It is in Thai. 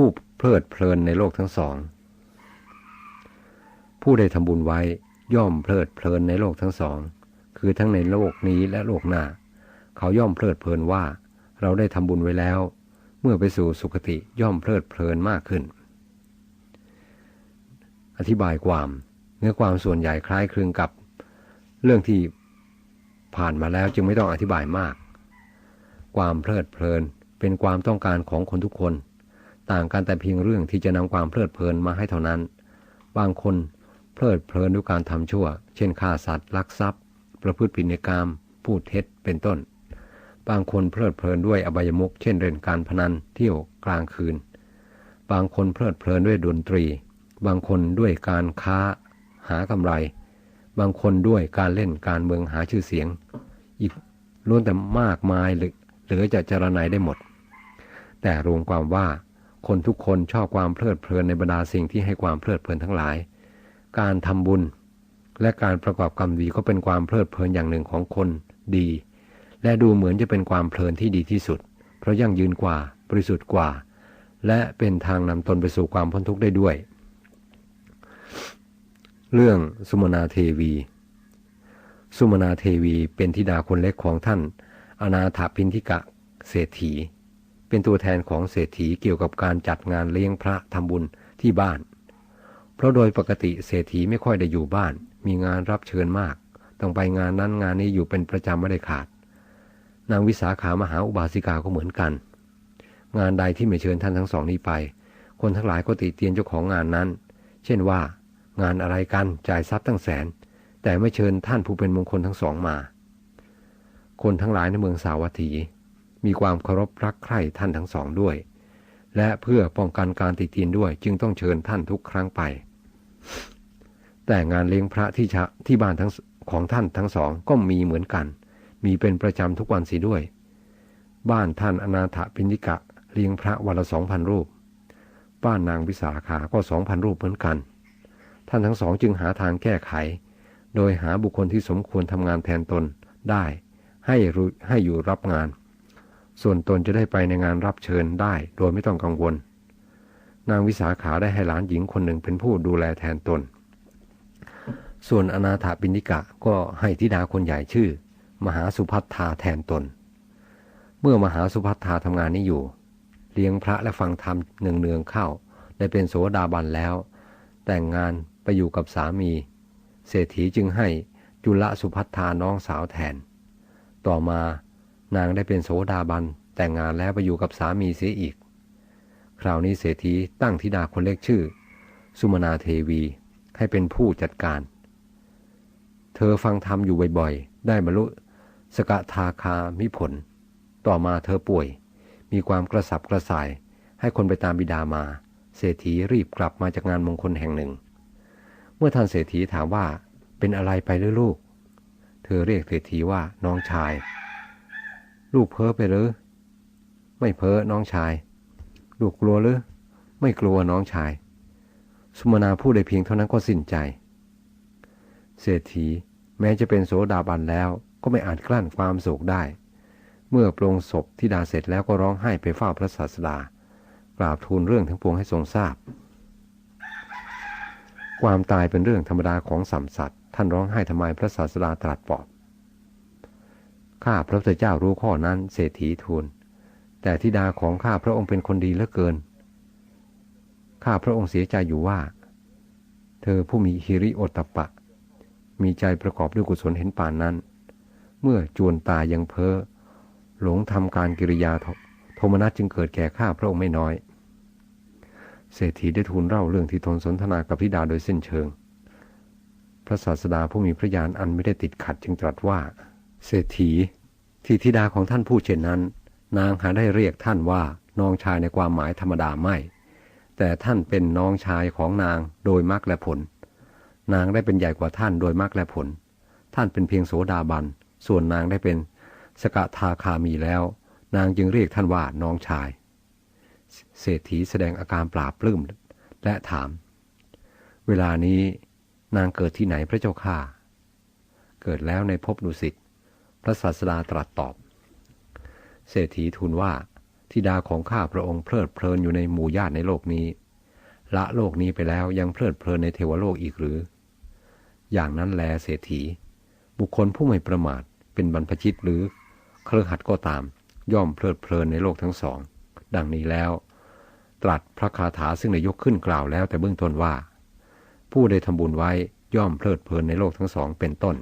ผู้เพลิดเพลินในโลกทั้งสอง ผู้ได้ทำบุญไว้ย่อมเพลิดเพลินในโลกทั้งสอง คือทั้งในโลกนี้และโลกหน้า เขาย่อมเพลิดเพลินว่า เราได้ทำบุญไว้แล้ว เมื่อไปสู่สุคติย่อมเพลิดเพลินมากขึ้น อธิบายความเนื้อความส่วนใหญ่คล้ายคลึงกับ เรื่องที่ผ่านมาแล้วจึงไม่ต้องอธิบายมาก ความเพลิดเพลินเป็นความต้องการของคนทุกคน ต่างกันแต่เพียงเรื่องที่จะนำความเพลิดเพลินมาให้เท่านั้น บางคนเพลิดเพลินด้วยการทำชั่ว เช่นฆ่าสัตว์ลักทรัพย์ ประพฤติผิดในกรรมพูดเท็จเป็นต้น บางคนเพลิดเพลินด้วยอบายมุขเช่นเล่นการพนันเที่ยวกลางคืน บางคนเพลิดเพลินด้วยดนตรี บางคนด้วยการค้า หากำไร บางคนด้วยการเล่นการเมืองหาชื่อเสียง อีกล้วนแต่มากมายหรือจะจรณัยได้หมด แต่รวมความว่า คนทุกคนชอบความเพลิดเพลินในบรรดาสิ่งที่ให้ความเพลิดเพลินทั้งหลาย การทำบุญ และการประกอบกรรมดีก็เป็นความเพลิดเพลินอย่างหนึ่งของคนดี และดูเหมือนจะเป็นความเพลินที่ดีที่สุด เพราะยั่งยืนกว่าบริสุทธิ์กว่า และเป็นทางนำตนไปสู่ความพ้นทุกข์ได้ด้วย เรื่องสุมนาเทวี สุมนาเทวีเป็นธิดาคนเล็กของท่าน อนาถพินทิกะ เศรษฐี เป็นตัวแทนของเศรษฐีเกี่ยวกับการจัดงานเลี้ยงพระทำบุญที่บ้าน เพราะโดยปกติเศรษฐีไม่ค่อยได้อยู่บ้าน มีงานรับเชิญมาก ต้องไปงานนั้นงานนี้อยู่เป็นประจำไม่ได้ขาด นางวิสาขามหาอุบาสิกาก็เหมือนกัน งานใดที่ไม่เชิญท่านทั้งสองนี้ไป คนทั้งหลายก็ติเตียนเจ้าของงานนั้น เช่นว่า งานอะไรกันจ่ายทรัพย์ตั้งแสน แต่ไม่เชิญท่านผู้เป็นมงคลทั้งสองมา คนทั้งหลายในเมืองสาวัตถี มีความเคารพรักใคร่ท่านทั้งสองด้วย และเพื่อป้องกันการติเตีนด้วยจึงต้องเชิญท่านทุกครั้งไป แต่งานเลี้ยงพระที่ชะที่บ้านทั้งของท่านทั้งสองก็มีเหมือนกัน มีเป็นประจำทุกวันสีด้วย บ้านท่านอนาถปิณิกะเลี้ยงพระวันละสองพันรูป บ้านนางวิสาขาก็สองพันรูปเหมือนกัน ท่านทั้งสองจึงหาทางแก้ไข โดยหาบุคคลที่สมควรทำงานแทนตนได้ให้ให้อยู่รับงาน ส่วนตนจะได้ไปในงานรับเชิญได้โดยไม่ต้องกังวล นางวิสาขาได้ให้หลานหญิงคนหนึ่งเป็นผู้ดูแลแทนตน ส่วนอนาถบินิกะก็ให้ธิดาคนใหญ่ชื่อ มหาสุพัทธาแทนตน เมื่อมหาสุพัทธาทำงานนี้อยู่ เลี้ยงพระและฟังธรรมเนืองๆเข้า ได้เป็นโสดาบันแล้ว แต่งงานไปอยู่กับสามี เศรษฐีจึงให้จุลสุพัทธาน้องสาวแทน ต่อมา นางได้เป็นโสดาบัน แต่งงานแล้วไปอยู่กับสามีเสียอีก คราวนี้เศรษฐีตั้งธิดาคนเล็กชื่อ สุมนาเทวีให้เป็นผู้จัดการ เธอฟังธรรมอยู่บ่อยๆ ได้บรรลุสกทาคามิผล ต่อมาเธอป่วย มีความกระสับกระส่าย ให้คนไปตามบิดามา เศรษฐีรีบกลับมาจากงานมงคลแห่งหนึ่ง เมื่อท่านเศรษฐีถามว่าเป็นอะไรไปหรือลูก เธอเรียกเศรษฐีว่าน้องชาย ลูกเพ้อไปหรือ ไม่เพ้อน้องชาย ลูกกลัวหรือ ไม่กลัวน้องชาย สุมนาพูดได้เพียงเท่านั้นก็สิ้นใจ เศรษฐีแม้จะเป็นโสดาบันแล้วก็ไม่อาจกลั้นความโศกได้ เมื่อปรงศพที่ดาเสร็จแล้วก็ร้องไห้ไปเฝ้าพระศาสดากราบทูลเรื่องทั้งปวงให้ทรงทราบ ความตายเป็นเรื่องธรรมดาของสัมสัตว์ท่านร้องไห้ทำไมพระศาสดาตรัสปอบ ข้าพระพุทธเจ้ารู้ข้อนั้นเศรษฐีทูล แต่ธิดาของข้าพระองค์เป็นคนดีเหลือเกิน ข้าพระองค์เสียใจอยู่ว่า เธอผู้มีฮิริโอตตปะ มีใจประกอบด้วยกุศลเห็นป่านนั้น เมื่อจวนตายังเพ้อหลงทำการกิริยาโทมนัสจึงเกิดแก่ข้าพระองค์ไม่น้อย เศรษฐีได้ทูลเล่าเรื่องที่ทนสนทนากับธิดาโดยสิ้นเชิง พระศาสดาผู้มีพระญาณอันไม่ได้ติดขัดจึงตรัสว่า เศรษฐีที่ธิดาของท่านพูดเช่นนั้น นางหาได้เรียกท่านว่าน้องชายในความหมายธรรมดาไม่ แต่ท่านเป็นน้องชายของนางโดยมรรคและผล นางได้เป็นใหญ่กว่าท่านโดยมรรคและผล ท่านเป็นเพียงโสดาบัน ส่วนนางได้เป็นสกทาคามีแล้ว นางจึงเรียกท่านว่าน้องชาย เศรษฐีแสดงอาการปราบปลื้มและถาม เวลานี้นางเกิดที่ไหนพระเจ้าข้าเกิดแล้วในภพดุสิต พระศาสดาตรัสตอบ เศรษฐีทูลว่าธิดาของข้าพระองค์เพลิดเพลินอยู่ในหมู่ญาติในโลกนี้ ละโลกนี้ไปแล้วยังเพลิดเพลินในเทวโลกอีกหรือ อย่างนั้นแลเศรษฐี บุคคลผู้ไม่ประมาทเป็นบรรพชิตหรือเครือขัดก็ตาม ย่อมเพลิดเพลินในโลกทั้งสอง ดังนี้แล้ว ตรัสพระคาถาซึ่งได้ยกขึ้นกล่าวแล้วแต่เบื้องต้นว่า ผู้ได้ทำบุญไว้ย่อมเพลิดเพลินในโลกทั้งสองเป็นต้น